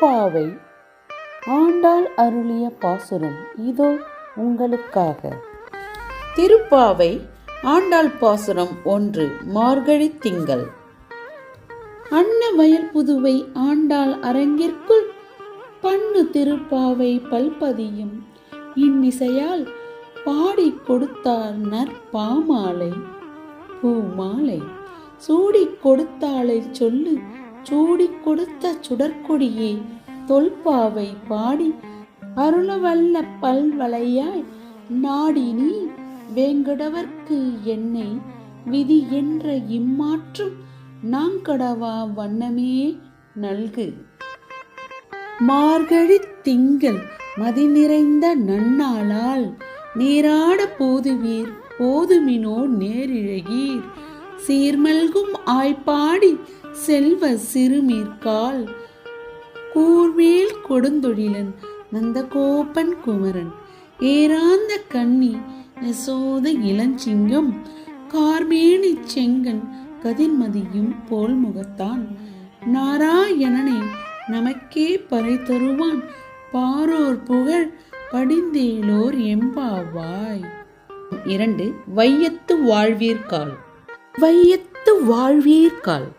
திருப்பாவை ஆண்டாள் அருளிய பாசுரம் இதோ உங்களுக்காக. திருப்பாவை ஆண்டாள் பாசுரம் ஒன்று மார்கழி திங்கள். அன்ன வயல் புதுவை ஆண்டாள் அரங்கிற்குள் பண்ணு திருப்பாவை பல்பதியும். இன்னிசையால் பாடிக் கொடுத்தார் நற்பாமாலை. பூமாலை சூடிக் கொடுத்தாளை சொல்லு சூடிக் கொடுத்த சுடற்கொடியே தொல்பாவை பாடி அருளவல்ல பல்வளையாய் நாடி நீ வேங்கடவர்க்கு என்னை விதி என்ற இம்மாற்றும் நாங்கடவா வண்ணமே நல்கு. மார்கழி திங்கள் மதி நிறைந்த நன்னாளால் நீராட போதுவீர் போதுமினோ நேரிழகீர். சீர்மல்கும் ஆய்ப்பாடி செல்வ சிறுமீர்கால். கூர்வேல் கொடுந்தொழிலன் நந்தகோபன் குமரன். ஏராந்த கண்ணி நெசோத இளஞ்சிங்கம். கார்மேனி செங்கன் கதிர்மதியும் போல் முகத்தான். நாராயணனை நமக்கே பறை தருவான் பாரோர் புகழ் படிந்தேலோர் எம்பாவாய். இரண்டு வையத்து வாழ்வீர்கால். வையத்து வாழ்வீர்கால்.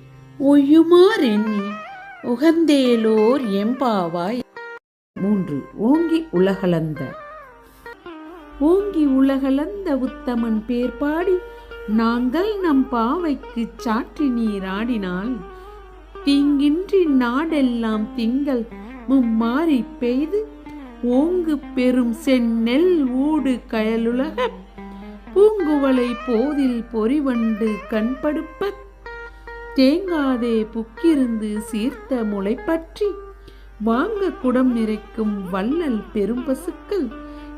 ஒய்யுமாறெண்ணி உகந்தேலோர் எம்பாவாய் மூன்று. ஓங்கி உலகளந்த. ஓங்கி உலகளந்த உத்தமன் பேர் பாடி நாங்கள் நம் பாவைக்கு சாற்றி நீராடினால் தீங்கின்றி நாடெல்லாம் திங்கள் மும்மாறி பெய்து ஓங்கு பெரும் செந்நெல் ஊடு கயலுலக பூங்குவளை போதில் பொறிவண்டு கண்படுப்பத் தேங்காதே புக்கிருந்து சீர்த்த முளை பற்றி வாங்க குடம் நிறைக்கும் வள்ளல் பெரும்பசுக்கள்.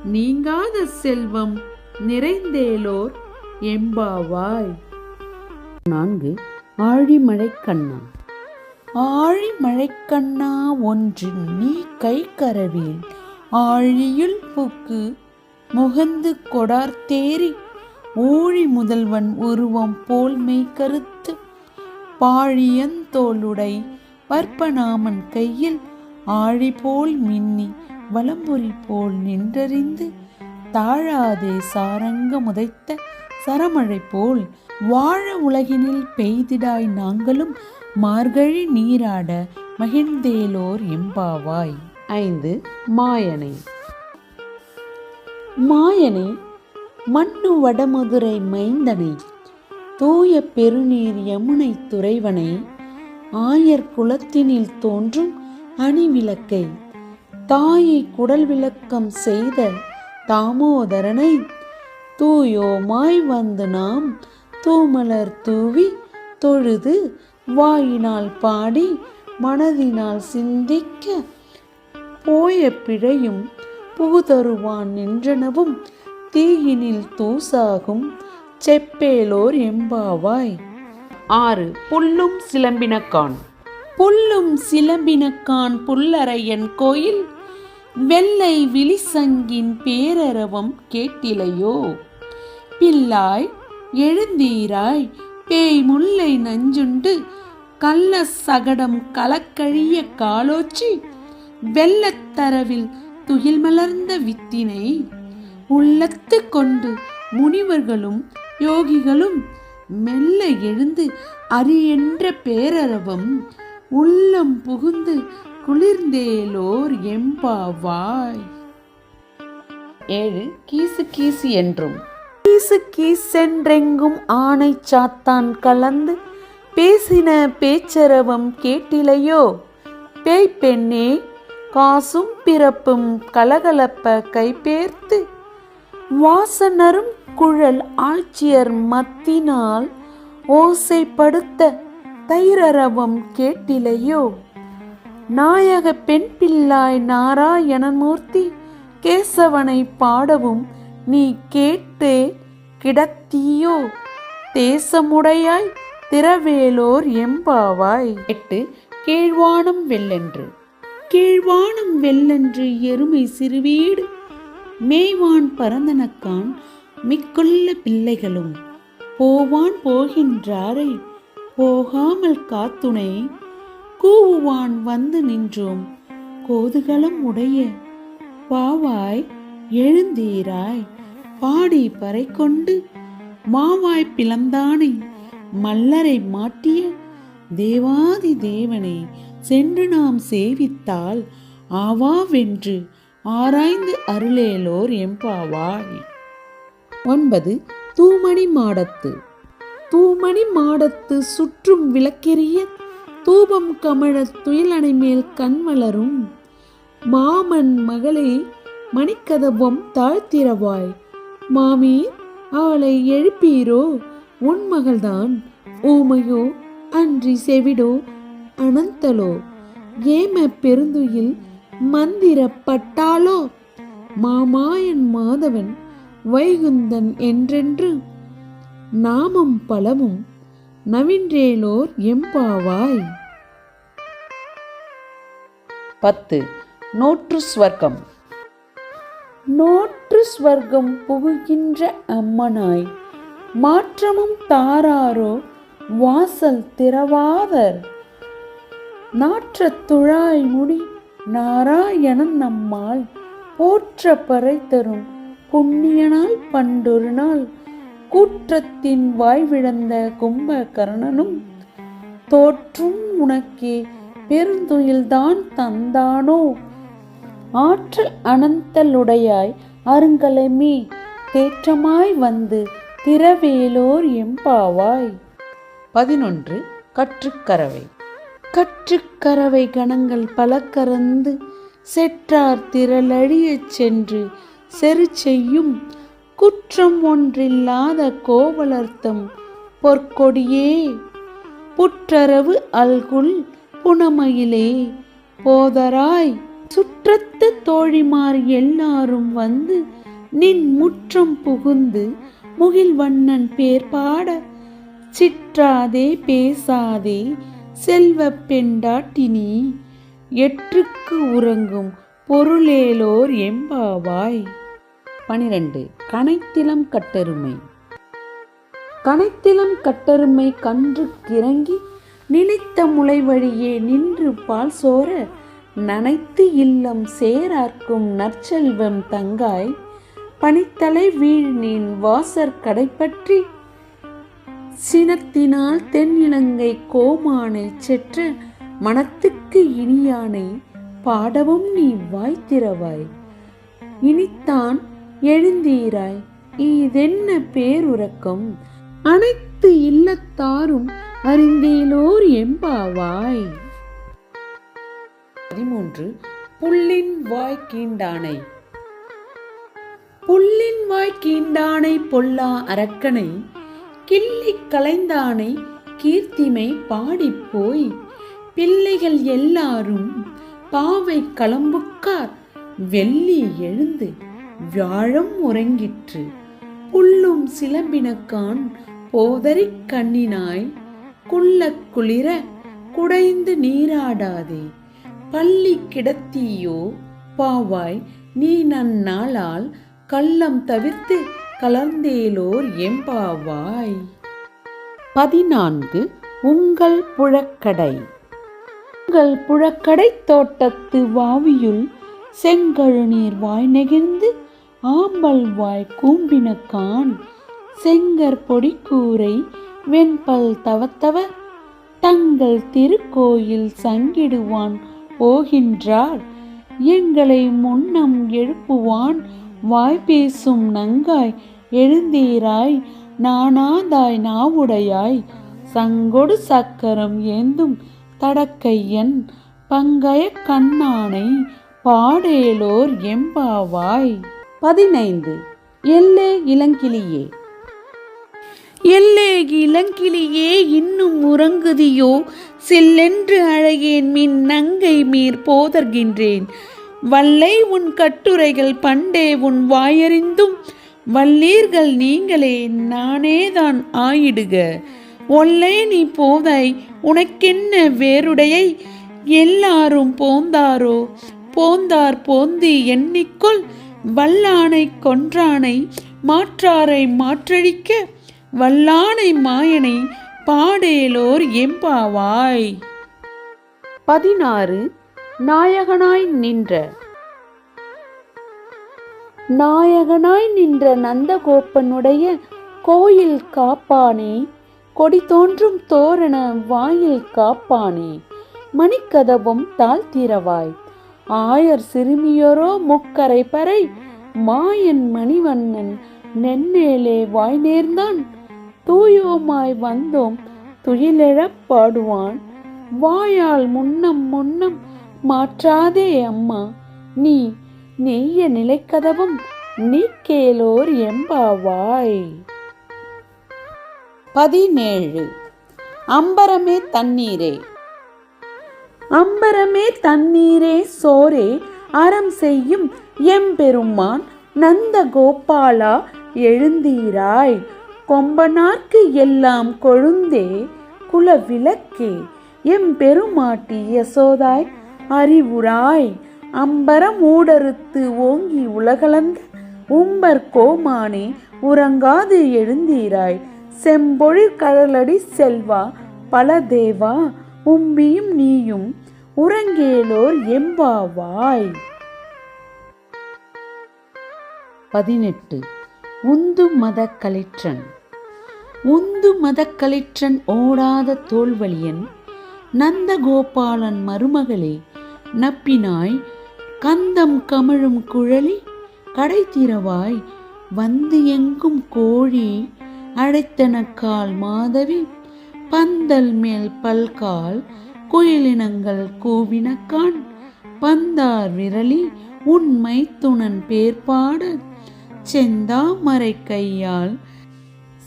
நீங்காத செல்வம் நிறைந்தேலோர் எம்பாவாய். நான்கு ஆழிமழைக்கண்ணா ஆழிமழைக்கண்ணா ஒன்று நீ கை கரவேல். ஆழியுள் புக்கு முகந்து கொடார்த்தேரி ஊழி முதல்வன் உருவம் போல் மெய் கருத்து. பாழியந்தோளுடை பற்பநாமன் கையில் ஆழி போல் மின்னி வலம்புரி போல் நின்றறிந்து தாழாதே சாரங்க முதைத்த சரமழை போல் வாழ உலகினில் பெய்திடாய் நாங்களும் மார்கழி நீராட மகிழ்ந்தேலோர் எம்பாவாய். ஐந்து மாயனை. மாயனை மண்ணு வடமதுரை மைந்தனை தூய பெருநீர் யமுனை துறைவனை ஆயர் குலத்தினில் தோன்றும் அணிவிளக்கை தாயை குடல் விளக்கம் செய்த தாமோதரனை தூயோமாய் வந்து நாம் தூமலர் தூவி தொழுது வாயினால் பாடி மனதினால் சிந்திக்க போய பிழையும் புகுதருவான் நின்றனவும் தீயினில் தூசாகும் செப்பேலோர் எம்பாவாய். ஆறு புல்லும் சிலம்பினக்கான் புல்லும் சிலம்பினக்கான் புல்லறையன் கோயில் வெள்ளை விழிசங்கின் பேரரவம் கேட்டிலையோ? பில்லாய் எழுந்தீராய் பேய் முல்லை நஞ்சுண்டு கள்ள சகடம் கலக்கழிய காலோச்சி வெள்ளத்தரவில் துயில் மலர்ந்த வித்தினை உள்ளத்து கொண்டு முனிவர்களும் யோகிகளும் மெல்ல எழுந்து அரியென்ற பேரரவம் உள்ளம் புகுந்து குளிர்ந்தேலோர் எம்பாவாய். ஏழு கீசு கீசு என்றும். கீசு கீசென்றெங்கும் ஆணை சாத்தான் கலந்து பேசின பேச்சரவம் கேட்டிலையோ? பேய் பெண்ணே காசும் பிறப்பும் கலகலப்ப கைபேர்த்து வாசனரும் குழல் ஆட்சியர் மத்தினால் ஓசைப்படுத்த தைரரவம் கேட்டிலையோ? நாயக பெண் பிள்ளாய் நாராயணமூர்த்தி கேசவனை பாடவும் நீ கேட்டு கிடத்தியோ? தேசமுடையாய் திரவேலோர் எம்பாவாய்? எட்டு கீழ்வானம் வெள்ளென்று. கீழ்வானம் வெள்ளென்று எருமை சிறுவீடு மேய்வான் பரந்தனக்கான் மிக்குள்ள பிள்ளைகளும் போவான் போகின்றாரை போகாமல் காத்துணை. கூவுவான் வந்து நின்றோம் கோதுகளம் உடைய. பாவாய் எழுந்தீராய் பாடி பறை கொண்டு மாவாய் பிளந்தானை மல்லரை மாட்டிய தேவாதி தேவனை சென்று நாம் சேவித்தால் ஆவாவென்று ஆராய்ந்து அருளேலோர் எம்பாவாய் ஒன்பது தூமணி மாடத்து. தூமணி மாடத்து சுற்றும் விளக்கெரிய தூபம் கமழ துயிலணை மேல் கண் வளரும். மாமன் மகளே மணிக்கதவம் தாழ்த்திரவாய். மாமீர் அவளை எழுப்பீரோ? உன் மகள்தான். ஊமையோ அன்றி செவிடோ அனந்தலோ? ஏம பெருந்துயில் மந்திரப்பட்டாளோ மாமாயன் மாதவன் வைகுந்தன் என்றென்று நாமம் பலவும் நவின்றேலோர் எம்பாவாய். பத்து. நோற்று ஸ்வர்க்கம். நோற்று ஸ்வர்க்கம் புகுகின்ற அம்மனாய் மாற்றமும் தாராரோ வாசல் திறவாதர். நாற்றத் துழாய் முடி நாராயணன் நம்மால் போற்ற பறை தரும் புண்ணியனால் பண்டொரு நாள். கூற்றத்தின் வாய்விழந்த கும்பகர்ணனும் தோற்றும் உனக்கே பெருந்துயில்தான் தந்தானோ? ஆற்றல் அனந்தலுடையாய் அருங்கலமே தேற்றமாய் வந்து திரவேலோர் எம்பாவாய். பதினொன்று. கற்றுக்கரவை. கற்றுக்கரவை கணங்கள் பல கறந்து செற்றார் திரளழியச் சென்று செரு செய்யும் குற்றம் ஒன்றில்லாத கோவலர்த்தம். பொற்கொடியே புற்றரவு அல்குல் புனமையிலே. போதராய் சுற்றத்து தோழிமார் எல்லாரும் வந்து நின் முற்றம் புகுந்து முகில்வண்ணன் பேர் பாட சிற்றாதே பேசாதே செல்வ பெண்டாட்டினி. எற்றுக்கு உறங்கும் பொருளேலோர் எம்பாவாய். பனிரெண்டு. கனைத்திலம் கட்டெருமை. கனைத்திலம் கட்டெருமை கன்று கிறங்கி நினைத்த முளை வழியே நின்று பால் சோர நனைத்து இல்லம் சேரார்க்கும் நற்செல்வம் தங்காய் பனித்தலை வீழ்நீன் வாசர் வாசற் கடைப்பற்றி சினத்தினால் தென்னிலங்கை கோமானை செற்ற மனத்துக்கு இனியானை பாடவும் நீ வாய்த்திரவாய் இனித்தான் எழுந்தீராய். இதென்ன பேருறக்கம்? அனைத்து இல்லத்தாரும் அறிந்தேலோர் எம்பாவாய். பதிமூன்று. புல்லின் வாய் கீண்டானை. புல்லின் வாய் கீண்டானை பொல்லா அரக்கனை. கிள்ளி கலைந்தானை கீர்த்திமை பாடிப்போய். பிள்ளைகள் எல்லாரும் பாவை களம்புக்கார் வெள்ளி எழுந்து வியாழம் உறங்கிற்று. புல்லும் சிலம்பினக்கான் போதறிக் கண்ணினாய் குள்ள குளிர குடைந்து நீராடாதே. பள்ளி கிடத்தியோ பாவாய் நீ நன்னாளால் கள்ளம் தவிர்த்து கலந்தேலோர் எம்பாவாய் பதினான்கு. உங்கள் புழக்கடை. உங்கள் புழக்கடை தோட்டத்து வாவியுள் செங்கழுநீர் வாய் நெகிழ்ந்து ஆம்பல் வாய் கூம்பினக்கான் செங்கற்பொடி கூரை வெண்பல் தவத்தவ தங்கள் திருக்கோயில் சங்கிடுவான் போகின்றார் எங்களை முன்னம் எழுப்புவான் வாய் பேசும் நங்காய் எழுந்தீராய் நானாதாய் நாவுடையாய். சங்கொடு சக்கரம் ஏந்தும் தடக்கையன் பங்கய கண்ணானை பாடேலோர் எம்பாவாய். பதினைந்து. எல்லே இளங்கிளியே எல்லே இளங்கிளியே இன்னும் உறங்குதியோ? செல்லென்று அழகேன் மின் நங்கை மீர் போதர்கின்றேன். வல்லை உன் கட்டுரைகள் பண்டே உன் வாயறிந்தும் வல்லீர்கள் நீங்களே நானேதான் ஆயிடுக. ஒல்லை நீ போதாய் உனக்கென்ன வேறுடையை? எல்லாரும் போந்தாரோ? போந்தார் போந்தி எண்ணிக்கொள் வல்லானை கொன்றானை மாற்றாரை மாற்றழிக்க வல்லானை மாயனை பாடேலோர் எம்பாவாய். பதினாறு. நாயகனாய் நின்ற. நாயகனாய் நின்ற நந்தகோப்பனுடைய கோயில் காப்பானே கொடி தோன்றும் தோரண வாயில் காப்பானே மணிக்கதவும் தாழ்த்திரவாய். ஆயர் சிறுமியரோ முக்கரை பறை மாயன் மணிவண்ணன் நென்னேலே வாய் நேர்ந்தான். தூயோமாய் வந்தோம் துயிலெழப் பாடுவான். வாயால் முன்னம் முன்னம் மாற்றாதே அம்மா நீ நெய்ய நிலைக்கதவும் நீக்கேலோர் எம்பாவாய். பதினேழு. அம்பரமே தண்ணீரே. அம்பரமே தண்ணீரே சோரே அறம் செய்யும் எம்பெருமான் நந்த கோபாலா எழுந்தீராய். கொம்பனார்க்கு எல்லாம் கொழுந்தே குல விளக்கே எம்பெருமாட்டி யசோதாய் அறிவுராய். அம்பரம் ஊடறுத்து ஓங்கி உலகளந்த உம்பர் கோமானே உறங்காது எழுந்தீராய். செம்பொழில் கடலடி செல்வா பல தேவா உம்பியும் நீயும் உறங்கேலோர் எம்பாவாய். பதினெட்டு. உந்து மத களிற்றன் உந்து மத கலிற்றன் ஓடாத தோல்வழியன் நந்தகோபாலன் மருமகளே நப்பினாய் கந்தம் கமழும் குழலி கடைத்திரவாய் வந்து எங்கும் கோழி அடைத்தனக்கால் மாதவி பந்தல் மேல் பல்கால் குயிலினங்கள் கூவினக்கான் பந்தார் விரலி உண்மை துணன் பேர்பாட செந்தாமரை கையால்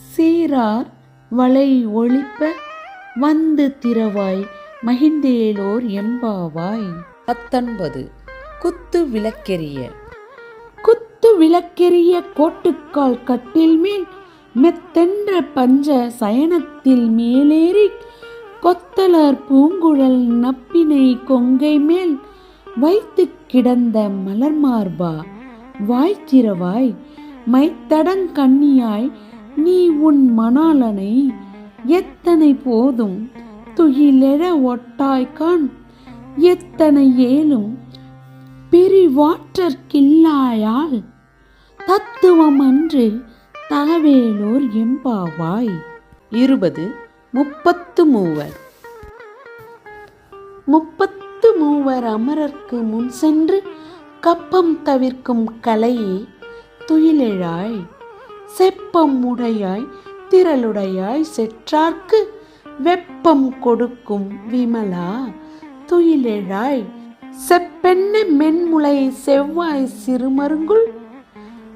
சீரார் வளை ஒழிப்ப வந்து திறவாய் மகிழ்ந்தேலோர் எம்பாவாய். பத்தொன்பது. குத்து விளக்கெரிய குத்து விளக்கெரிய கோட்டுக்கால் கட்டில் மேல் மெத்தென்ற பஞ்ச சயனத்தில் மேலேறி கொத்தலர் பூங்குழல் நப்பினை கொங்கை மேல் வைத்து கிடந்த மலர் மார்பா வாய்த்திரவாய் மைத்தடங் கண்ணியாய் நீ உன் மணாளனை எத்தனை போதும் துயிலெழ ஒட்டாய்கான் எத்தனை ஏலும் பிரிவாற்றற்கில்லாயால் தத்துவம் அன்று தலவேலூர் எம்பாவாய். இருபது முப்பத்து மூவர். முப்பத்து மூவர் அமரர்க்கு முன் சென்று கப்பம் தவிர்க்கும் கலையே துயிலெழாய். செப்பம் உடையாய் திரளுடையாய் செற்றார்க்கு வெப்பம் கொடுக்கும் விமலா துயிலெழாய். செப்பென்ன மென்முளை செவ்வாய் சிறுமருங்குள்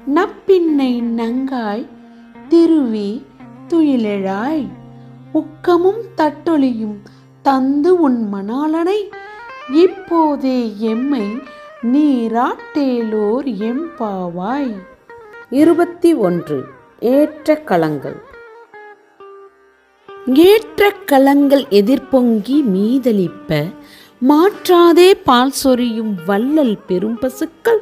நப்பின்னை நங்காய் திருவி துயிலெழாய். உக்கமும் தட்டொலியும் தந்து உன் மணாளனை. இப்போதே எம்மை நீராட்டேலோர் எம்பாவாய் இருபத்தி ஒன்று. ஏற்ற களங்கள். ஏற்ற களங்கள் எதிர்பொங்கி மீதளிப்ப மாற்றாதே பால் சொரியும் வள்ளல் பெரும் பசுக்கள்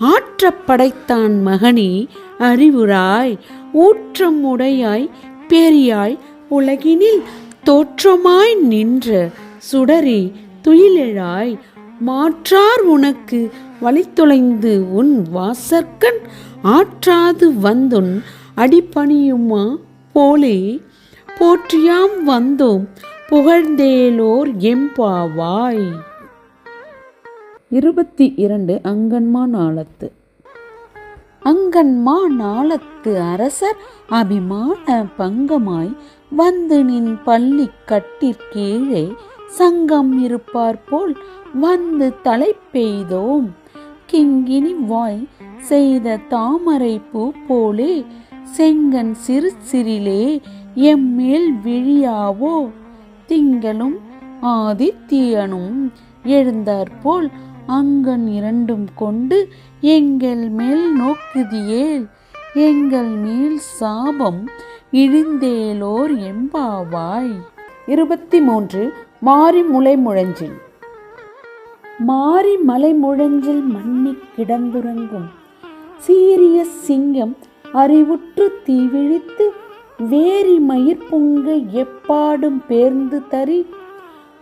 ஆற்றப் படைத்தான் மகனே அறிவுராய் ஊற்றம் உடையாய் பெரியாய் உலகினில் தோற்றமாய் நின்ற சுடரே துயிலெழாய் மாற்றார் உனக்கு வழித்தொலைந்து உன் வாசற்கண் ஆற்றாது வந்துன் அடிபணியுமா போலே? போற்றியாம் வந்தோம் புகழ்ந்தேலோர் எம்பாவாய் இருபத்தி இரண்டு அங்கன்மா நாளத்து அங்கன்மா நாளத்து அரசர் அபிமான பங்கமாய் வந்து நின் பள்ளி கட்டிற்கீழே சங்கம் இருப்பார் போல் வந்து தலை பெய்தோம். கிங்கினி வாய் செய்த தாமரை பூ போலே செங்கன் சிறு சிறிலே எம்மேல் விழியாவோ. திங்களும் ஆதித்யனும் எழுந்தாற்போல் அங்கன் இரண்டும் கொண்டு எங்கள் மேல் நோக்குதியேல். எங்கள் மேல் சாபம் இழிந்தேலோர் எம்பாவாய். இருபத்தி மூன்று மாறி முளை முழஞ்சில். மாறி மலை முழஞ்சில் மண்ணி கிடந்துறங்கும். சீரிய சிங்கம் அறிவுற்று தீவிழித்து வேரி மயிர் பொங்க எப்பாடும் பேர்ந்து தறி.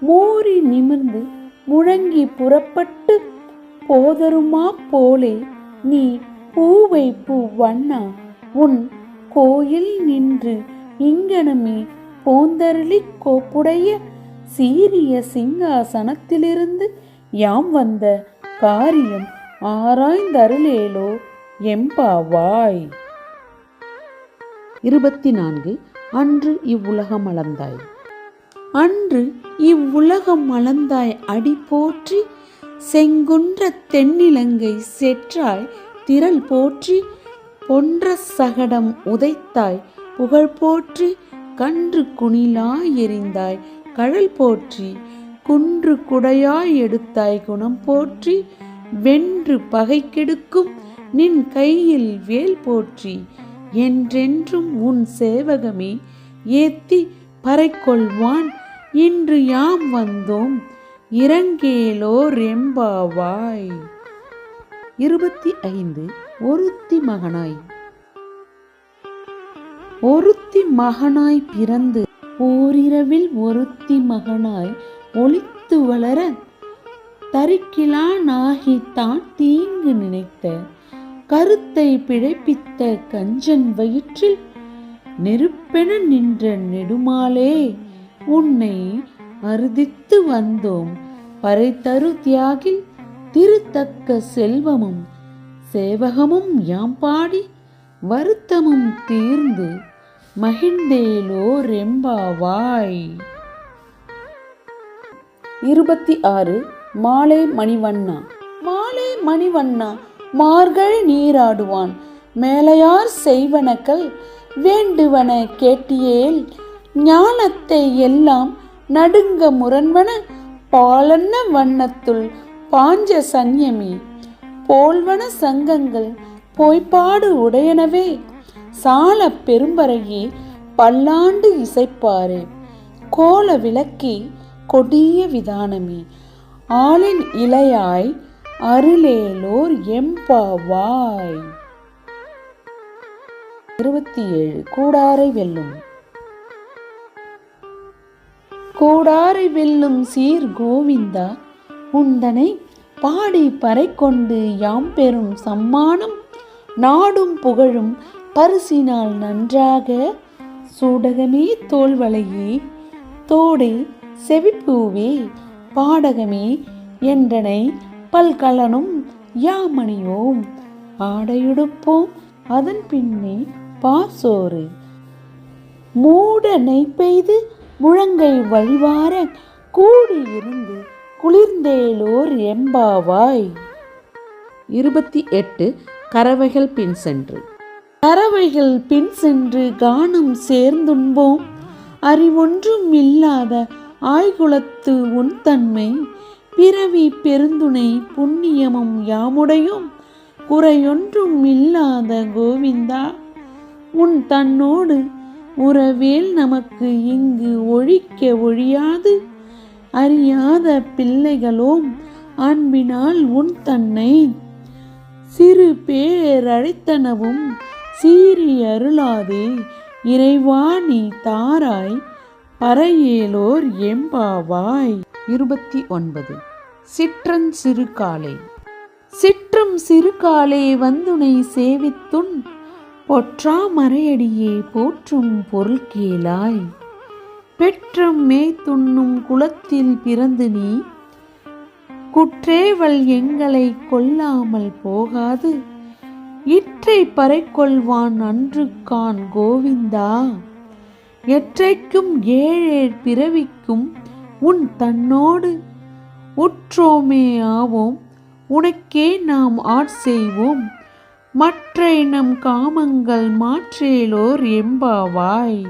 மூறி நிமிர்ந்து முழங்கி புறப்பட்டு போதருமா போலே நீ பூவை பூ வண்ணா உன் கோயில் நின்று இங்கனமே போந்தருளி கோப்புடைய சீரிய சிங்காசனத்திலிருந்து யாம் வந்த காரியம் ஆராய்ந்தருளேலோ எம்பாவாய். இருபத்தி நான்கு அன்று இவ்வுலகம் அளந்தாய். அன்று இவ்வுலகம் அளந்தாய் அடி போற்றி செங்குன்ற தென்னிலங்கை செற்றாய் திரள் போற்றி பொன்ற சகடம் உதைத்தாய் புகழ் போற்றி கன்று குணிலாய் எறிந்தாய் கழல் போற்றி குன்று குடையாய் எடுத்தாய் குணம் போற்றி வென்று பகை கெடுக்கும் நின் கையில் வேல் போற்றி என்றென்றும் உன் சேவகமே ஏத்தி பறைக்கொள்வான் இன்று யாம் வந்தோம்? இறங்கேலோ ரெம்பாவாய். இருபத்தி ஐந்து ஒருத்தி மகனாய். ஒருத்தி மகனாய் பிறந்து ஓரிரவில் ஒருத்தி மகனாய் ஒளித்து வளர தரிக்கிலானாகித்தான் தீங்கு நினைத்த. கருத்தை பிழைப்பித்த கஞ்சன் வயிற்றில் நெருப்பென நின்ற நெடுமாலே. உன்னை அறுதித்து வந்தோம். பறைதரு தியாகில் திருத்தக்க செல்வமும் சேவகமும் யாம் பாடி வருத்தமும் தீர்ந்து மகிழ்ந்தேலோ ரெம்பாவாய் இருபத்தி ஆறு மாலை மணிவண்ணா. மாலை மணிவண்ணா மார்கள் நீராடுவான். மேலையார் செய்வனக்கள் வேண்டுவன கேட்டியேல் ஞானத்தை எல்லாம் நடுங்க முரண்வன பாலன்ன வண்ணத்துள் பாஞ்ச சன்யமி. போல்வன சங்கங்கள் பொய்ப்பாடு உடையனவே. சால பெரும்பறையே பல்லாண்டு இசைப்பாரே. கோல விளக்கி கொடிய விதானமே. ஆளின் இலையாய் அருளேலோர் எம்பாவாய். இருபத்தி ஏழு கூடாரை வெல்லும். கூடாரை வெல்லும் சீர் கோவிந்தா. உந்தனை பாடி பறை கொண்டு யாம் பெறும் சம்மானம். நாடும் புகழும் பரிசினால் நன்றாக. சூடகமே தோல்வளையே தோடே செவிப்பூவே. பாடகமே என்றனை பல்கலனும் யாமணியோம். ஆடையுடுப்போம் அதன் பின்னே பாசோறு மூட நெய்ப்பெய்து முழங்கை வழிவார கூடியிருந்து குளிர்ந்தேலோர் எம்பாவாய் இருபத்தி எட்டு கறவைகள் பின் சென்று. கறவைகள் பின் சென்று கானம் சேர்ந்துண்போம். அறிவொன்றும் இல்லாத ஆய்குலத்து உன் தன்மை பிறவி பெருந்துணை புண்ணியமும் யாமுடையும். குறையொன்றும் இல்லாத கோவிந்தா உன் தன்னோடு உறவேல் நமக்கு இங்கு ஒழிக்க ஒழியாது. அறியாத பிள்ளைகளோம் அன்பினால் உன் தன்னை சிறு பேரழைத்தனவும் சீறி அருளாதே. இறைவா நீ தாராய் பறையேலோர் எம்பாவாய். இருபத்தி ஒன்பது. சிற்றன் சிறுகாலை. சிற்றும் சிறுகாலே வந்துனை சேவித்துன் பொற்றா மறையடியே போற்றும் பொருள் கேளாய். பெற்றும் மேய்த்துண்ணும் குலத்தில் பிறந்து நீ. குற்றேவல் எங்களை கொல்லாமல் போகாது. இற்றை பறைக்கொள்வான் அன்று கான் கோவிந்தா. எற்றைக்கும் ஏழேழ் பிறவிக்கும் உன் தன்னோடு. உற்றோமே ஆவோம் உனக்கே நாம் ஆட்செய்வோம் மற்ற இனம் காமங்கள் மாற்றேலோர் எம்பாவாய்.